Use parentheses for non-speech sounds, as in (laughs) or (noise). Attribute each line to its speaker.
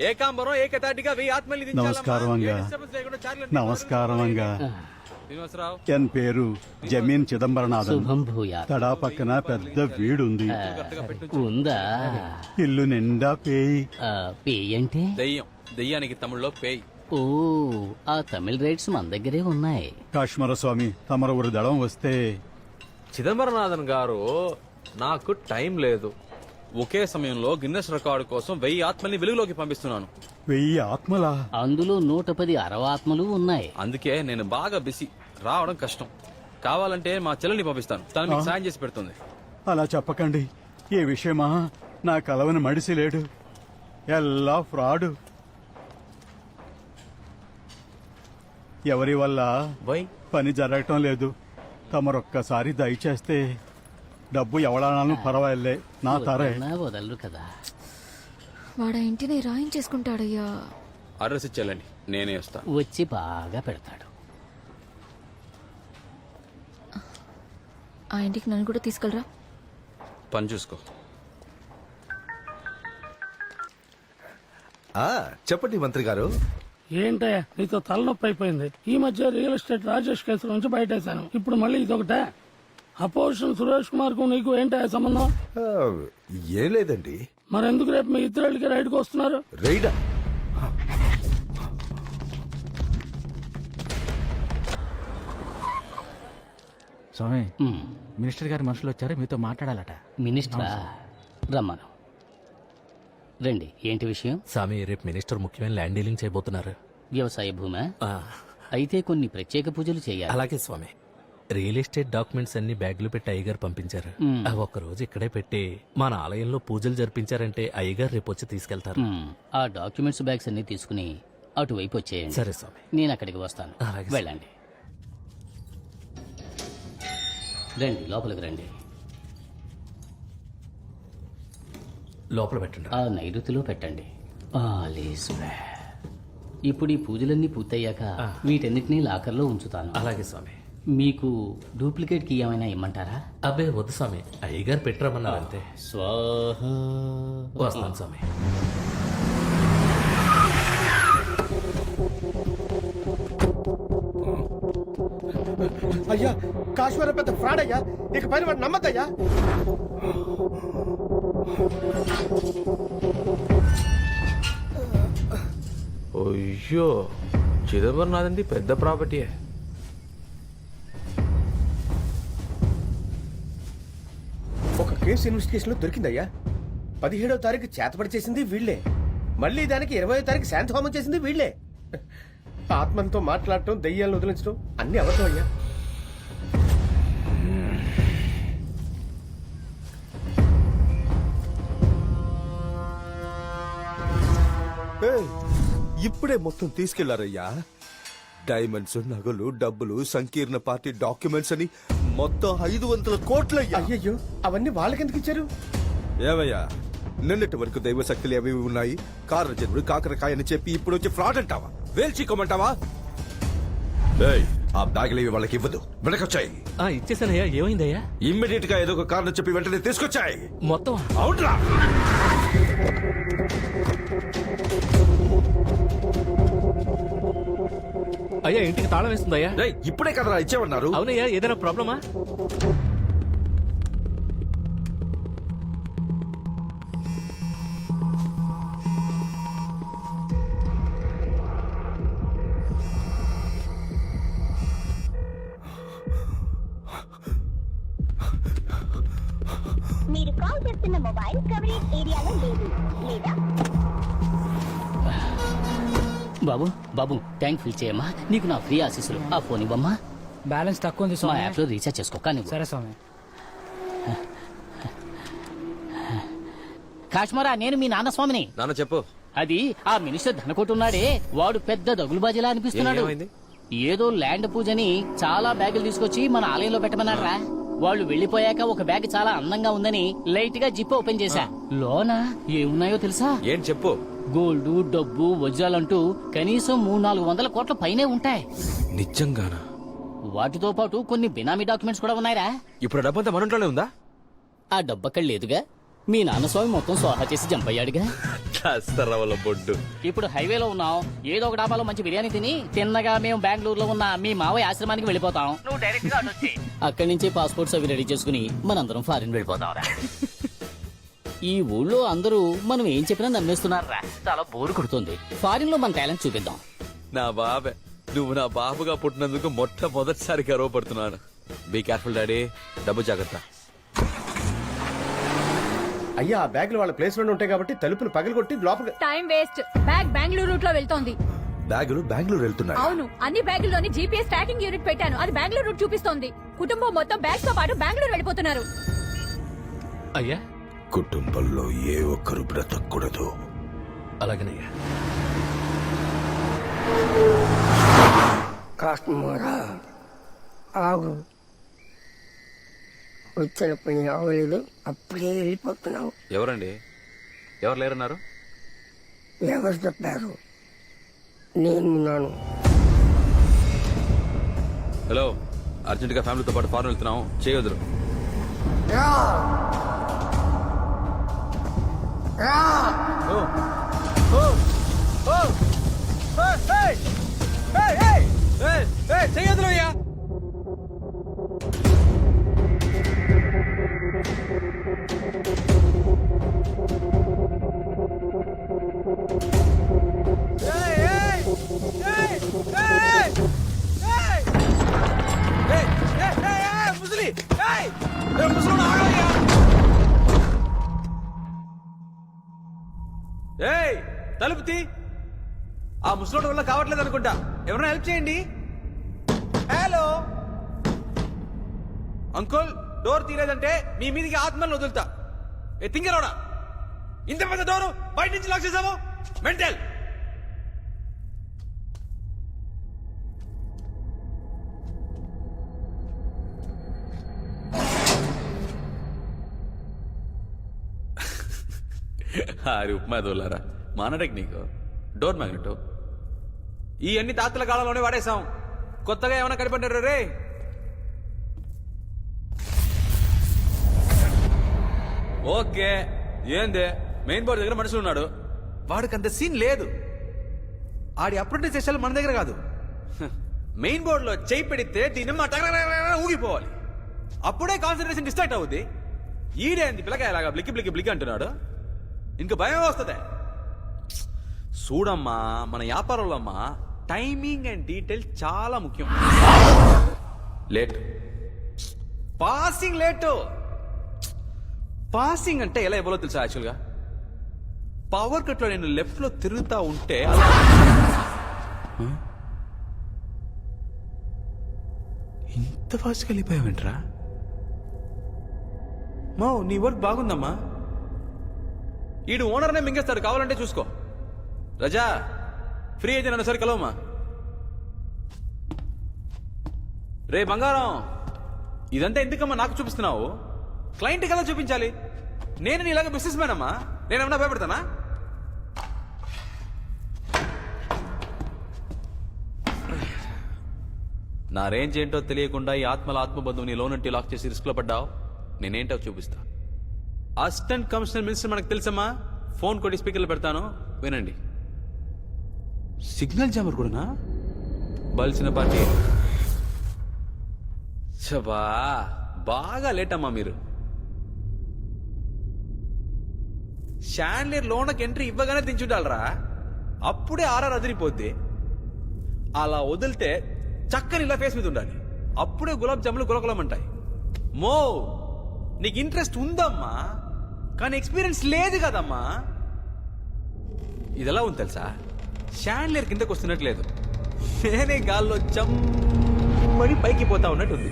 Speaker 1: ఏకాంబరం ఏకతాటిగా వెయ్యి ఆత్మల్ని.
Speaker 2: నమస్కారం అంగా. నమస్కారం అంగా.
Speaker 1: శ్రీనివాసరావు.
Speaker 2: ఎన్ పేరు జమీన్ చిదంబరనాథన్.
Speaker 3: శుభం భూయాత్.
Speaker 2: తడా పక్కన పెద్ద వీడుంది.
Speaker 3: ఉందా?
Speaker 2: ఇల్లు నిండా పేయి.
Speaker 3: ఆ, పేయ్ అంటే?
Speaker 1: దెయ్యం. దెయ్యానికి తమిళ్ళో పేయ్.
Speaker 3: ఓ ఆ తమిళ రైట్స్ మన దగ్గరే ఉన్నాయి.
Speaker 2: కాశ్మర స్వామి తమరు ఊరి దళం వస్తే.
Speaker 1: చిదంబరనాథన్ గారు నాకు టైం లేదు. ఒకే సమయంలో గిన్నెస్ రికార్డు కోసం వెయ్యి ఆత్మల్ని వెలుగులోకి పంపిస్తున్నాను.
Speaker 2: వెయ్యి ఆత్మలా?
Speaker 3: అందులో నూట పది అరవాత్మలు ఉన్నాయి.
Speaker 1: అందుకే నేను బాగా బిజీ. రావడం కష్టం. కావాలంటే మా చెల్లెని పంపిస్తాను. తను మీకు సాయం చేసి పెడుతుంది.
Speaker 2: అలా చెప్పకండి. ఈ విషయమా? నా కలవని మడిసి లేడు. ఎల్లా ఫ్రాడు. ఎవరి వల్ల?
Speaker 1: వై?
Speaker 2: పని జరగటం లేదు. తమరొక్కసారి దయచేస్తే డబ్బు ఎవడానాலும் పర్వాలే నా తరే.
Speaker 3: వదలరు కదా.
Speaker 4: వాడు ఆ ఇంటిని రాయించేసుకుంటాడయ్యా.
Speaker 1: అడ్రస్ ఇచ్చేళ్ళండి నేనే వస్తాను
Speaker 3: వచ్చి బాగా పెడతాడు.
Speaker 4: ఆ ఇంటికి నన్ను కూడా తీసుకెళ్ళరా?
Speaker 1: పని చూసుకో.
Speaker 5: ఆ చెప్పండి మంత్రి గారు.
Speaker 6: ఏంటయ్యా నీతో తలనొప్పి అయిపోయింది. ఈ మధ్య రియల్ ఎస్టేట్ రాజేష్ కేసు నుంచి బయటేశాను. ఇప్పుడు మళ్ళీ ఇదొకటే. అపోజిషన్ సురేష్ కుమార్కు నీకు సంబంధం?
Speaker 5: ఆ, ఏం లేదండి.
Speaker 6: మరెందుకు రేపు మీ ఇద్దరికి రైడ్కి వస్తున్నారు?
Speaker 5: రైడా?
Speaker 7: స్వామి మినిస్టర్ గారి మనుషులు వచ్చారు మీతో మాట్లాడాలట.
Speaker 3: మినిస్టరా? రమ్మను. రండి ఏంటి విషయం?
Speaker 8: స్వామి రేపు మినిస్టర్ ముఖ్యమైన ల్యాండ్ డీలింగ్ చేయబోతున్నారు.
Speaker 3: వ్యవసాయ భూమా? అయితే కొన్ని ప్రత్యేక పూజలు చేయాలి.
Speaker 8: అలాగే స్వామి. రియల్ ఎస్టేట్ డాక్యుమెంట్స్ అన్ని బ్యాగులు పెట్టి అయ్యగారు పంపించారు. అవి ఒక్క రోజు ఇక్కడే పెట్టి మన ఆలయంలో పూజలు జరిపించారంటే అయ్యగారు రేపు వచ్చి తీసుకెళ్తారు.
Speaker 3: ఆ డాక్యుమెంట్స్ బ్యాగ్స్ అన్ని తీసుకుని అటువైపు వచ్చేయండి.
Speaker 8: సరే స్వామి.
Speaker 3: నేను అక్కడికి వస్తాను.
Speaker 8: అలాగే.
Speaker 3: వెళ్ళండి. రండి లోపలికి రండి.
Speaker 8: లోపల పెట్టండి.
Speaker 3: ఆ నైరుతిలో పెట్టండి. All is well. ఇప్పుడు ఈ పూజలన్నీ పూర్తయ్యాక వీటన్నిటినీ లాకర్లో ఉంచుతాను.
Speaker 8: అలాగే స్వామి.
Speaker 3: మీకు డూప్లికేట్ కీ ఏమైనా ఇమ్మంటారా?
Speaker 8: అబ్బే వద్దు స్వామి. అయ్యగారు పెట్టరమన్నారు అంతే
Speaker 3: స్వాహ.
Speaker 8: వస్తాను స్వామి.
Speaker 9: అయ్యా కాశ్మీర పెద్ద ఫ్రాడ్ అయ్యా. ఇక పైన వాడు నమ్మద్దయ్యా.
Speaker 1: అయ్యో చిదంబరనాథంది పెద్ద ప్రాపర్టీయే
Speaker 9: కేసు ఇన్వెస్టిగేషన్లో దొరికిందయ్యా. పదిహేడవ తారీఖు చేతపడి చేసింది వీళ్ళే. మళ్ళీ దానికి ఇరవై తారీఖు శాంతి హోమం చేసింది వీళ్ళే. ఆత్మంతో మాట్లాడటం దెయ్యాలను వదిలించడం అన్ని అబద్ధం అయ్యా
Speaker 5: ఇప్పుడే మొత్తం తీసుకెళ్ళారయ్యా. డైమండ్స్ నగలు డబ్బులు సంకీర్ణ పార్టీ డాక్యుమెంట్స్ అని మొత్తం ఐదు వందల కోట్లయ్యా.
Speaker 9: అయ్యయ్యో అవన్నీ వాళ్ళకెందుకు ఇచ్చారు?
Speaker 5: ఏమయ్యా నిన్నటి వరకు దైవ శక్తులు ఏవి ఉన్నాయి? కారజనుడు కాకరకాయ అని చెప్పి ఇప్పుడు వచ్చి ఫ్రాడ్ అంటావా? వేల్చికోమంటావా ఏయ్, ఆ బ్యాగులు ఇవి వాళ్ళకి ఇవ్వదు వెనకొచ్చాయి.
Speaker 8: ఆ, ఇచ్చేసానయ్యా ఏమైందయ్యా?
Speaker 5: ఇమ్మీడియట్గా ఏదో ఒక కారణం చెప్పి వెంటనే తీసుకొచ్చాయి.
Speaker 8: మొత్తం
Speaker 5: అవుట్రా
Speaker 8: అయ్యా ఇంటికి తాళం వేస్తుందయ్యా.
Speaker 5: ఏయ్, ఇప్పుడే కదరా ఇచ్చేవన్నారు.
Speaker 8: అవునయ్యా ఏదైనా ప్రాబ్లమా?
Speaker 10: మీరు కాల్ చేస్తున్న మొబైల్ కవరేజ్ ఏరియాలో లేదు లేదా?
Speaker 3: బాబు బాబు ట్యాంక్ ఫిల్ చేయమ్మా. నీకు నా ఫ్రీ ఆశీస్సులు. ఆ ఫోన్ ఇవ్వమ్మా.
Speaker 7: బ్యాలెన్స్ తక్కువ ఉంది
Speaker 3: మా
Speaker 7: స్వామి.
Speaker 3: యాప్లో రీఛార్జ్ చేసుకో కానీ
Speaker 7: సరే స్వామి.
Speaker 3: కాశ్మరా నేను మీ నాన్న స్వామిని.
Speaker 1: నాన్న చెప్పు.
Speaker 3: అది ఆ మినిస్టర్ ధనకొట్టున్నాడే వాడు పెద్ద దగులుబాజీలా అనిపిస్తున్నాడు.
Speaker 1: ఏమైంది?
Speaker 3: ఏదో ల్యాండ్ పూజని చాలా బ్యాగులు తీసుకొచ్చి మన ఆలయంలో పెట్టమన్నారా వాళ్ళు వెళ్ళిపోయాక ఒక బ్యాగ్ చాలా అందంగా ఉందని లైట్గా జిప్ ఓపెన్ చేశా. లోన? ఏమున్నాయో తెలుసా?
Speaker 1: ఏం చెప్పు.
Speaker 3: గోల్డ్ డబ్బు వజ్రాలంటూ కనీసం మూడు నాలుగు వందల కోట్ల పైనే ఉంటాయి.
Speaker 1: నిజంగానా?
Speaker 3: వాటితో పాటు కొన్ని బినామీ డాక్యుమెంట్స్ కూడా ఉన్నాయిరా.
Speaker 1: ఇప్పుడు డబ్బంతా మన ఇంట్లోనే ఉందా?
Speaker 3: ఆ డబ్బక్కడ లేదుగా. మీ నాన్న స్వామి మొత్తం సోహా చేసి జంప్ అయ్యాడుగా
Speaker 1: రవల బొడ్డు.
Speaker 3: ఇప్పుడు హైవేలో ఉన్నాం. ఏదో ఒక డాబాలో మంచి బిర్యానీ తిని తిన్నగా మేము బెంగళూరులో ఉన్న మీ మావయ్య ఆశ్రమానికి వెళ్ళిపోతాం. నువ్వు డైరెక్ట్గా అక్కడి నుంచి పాస్పోర్ట్స్ అవి రెడీ చేసుకుని మనందరం ఫారిన్ వెళ్ళిపోతాం ఈ ఊళ్ళో అందరూ మనం ఏం చెప్పినా నమ్మేస్తున్నారా? చాలా బోరు కొడుతుంది. ఫారిన్లో మన టాలెంట్ చూపిద్దాం.
Speaker 1: నా బాబే నువ్వు నా బాబుగా పుట్టినందుకు మొట్టమొదటిసారి గర్వపడుతున్నాను. బీ కేర్ఫుల్ డాడీ డబ్బు జాగ్రత్త.
Speaker 9: అయ్యా ఆ బ్యాగులు వాళ్ళ ప్లేస్లోనే ఉంటాయి కాబట్టి తలుపులు పగలగొట్టి లోపల
Speaker 4: టైం వేస్ట్ బ్యాగ్ బెంగళూరు రూట్లో వెళ్తోంది.
Speaker 5: బ్యాగులు బెంగళూరు వెళ్తున్నాయి.
Speaker 4: అవును అన్ని బ్యాగుల్లోని జీపీఎస్ ట్రాకింగ్ యూనిట్ పెట్టాను. అది బెంగళూరు రూట్ చూపిస్తోంది. కుటుంబం మొత్తం బ్యాగ్తో పాటు బెంగళూరు వెళ్ళిపోతున్నారు.
Speaker 8: అయ్యా
Speaker 5: కుటుంబంలో ఏ ఒక్కరు బ్రతకూడదు.
Speaker 8: అలాగనయ్యా.
Speaker 6: కాస్టమరా ఆగు. వచ్చిన పని అవ్వలేదు అప్పుడే వెళ్ళిపోతున్నావు.
Speaker 1: ఎవరండి? ఎవరు లేరన్నారు?
Speaker 6: ఎవరు చెప్పారు? నేను ఉన్నాను.
Speaker 1: హలో. అర్జెంట్గా ఫ్యామిలీతో పాటు ఫారెన్ వెళ్తున్నాం. చేయొద్దు చేయొద్దు అయ్యా. తలుపు తీ. ఆ ముసలోడు వల్ల కావట్లేదు అనుకుంటా. ఎవరైనా హెల్ప్ చేయండి. హలో అంకుల్ డోర్ తీరేదంటే మీ మీదికి ఆత్మలను వదులుతా. ఏ తింగరోడా ఇంత పెద్ద డోరు బయట నుంచి లాక్ చేసావు? మెంటల్ హారి (laughs) ఉప్మా దోలారా. మాన టెక్నిక్ డోర్ మ్యాగ్నెట్ ఈ అన్ని తాతల కాలంలోనే వాడేశాం. కొత్తగా ఏమైనా కనిపెట్టారు రే? ఓకే. ఏంది? మెయిన్ బోర్డు దగ్గర మనుషులు ఉన్నాడు. వాడికి అంత సీన్ లేదు. ఆడి అప్రెంటిస్ చేసాలు మన దగ్గర కాదు. (laughs) మెయిన్ బోర్డులో చేయి పెడితే దీని ఊగిపోవాలి. అప్పుడే కాన్సన్ట్రేషన్ డిస్ట్రాక్ట్ అవుద్ది. ఈడేంది పిల్లకాయ ఇలాగా బ్లిక్కి బ్లిక్కి బ్లిక్ అంటున్నాడు. ఇంకా భయం వస్తుంది. చూడమ్మా మన వ్యాపారంలో అమ్మా టైమింగ్ అండ్ డీటెయిల్ చాలా ముఖ్యం. లేట్ పాసింగ్ లేటు పాసింగ్ అంటే ఎలా ఇవ్వాలో తెలుసా యాక్చువల్గా పవర్ కట్లో నేను లెఫ్ట్లో తిరుగుతా ఉంటే? ఇంత ఫాస్ట్గా వెళ్ళిపోయావేంట్రా? మో నీ వర్క్ బాగుందమ్మా. ఈడు ఓనర్నే మింగేస్తాడు కావాలంటే చూసుకో. రజా ఫ్రీ అయితే నన్ను కలవమ్మా. రే బంగారం ఇదంతా ఎందుకమ్మా నాకు చూపిస్తున్నావు? క్లయింట్ కదా చూపించాలి? నేను నీలాగా బిజినెస్ మ్యాన్ అమ్మా. నేనేమన్నా భయపడతానా? నా రేంజ్ ఏంటో తెలియకుండా ఈ ఆత్మల ఆత్మబంధువు నీ లోనంటి లాక్ చేసి రిస్క్లో పడ్డావు? నేనేంటో చూపిస్తా. అసిస్టెంట్ కమిషనర్ మినిస్టర్ మనకు తెలుసమ్మా? ఫోన్ కొట్టి స్పీకర్లు పెడతాను. వినండి. సిగ్నల్ జామర్ కూడానా? బలిసిన పార్టీ. చబా బాగా లేట్ అమ్మా మీరు. షాన్లియర్ లోనకి ఎంట్రీ ఇవ్వగానే దించుండాలరా. అప్పుడే ఆర్ఆర్ అదిరిపోద్ది. అలా వదిలితే చక్కని ఇలా ఫేస్ మీద ఉండాలి. అప్పుడే గులాబ్ జాములు గులగులమంటాయి. మో నీకు ఇంట్రెస్ట్ ఉందమ్మా. కానీ ఎక్స్పీరియన్స్ లేదు కదమ్మా. ఇదెలా ఉంది తెలుసా? షాండ్లేర్ కిందకు వస్తున్నట్లేదు నేనే గాల్లో చమ్మని పైకి పోతా ఉన్నట్టుంది.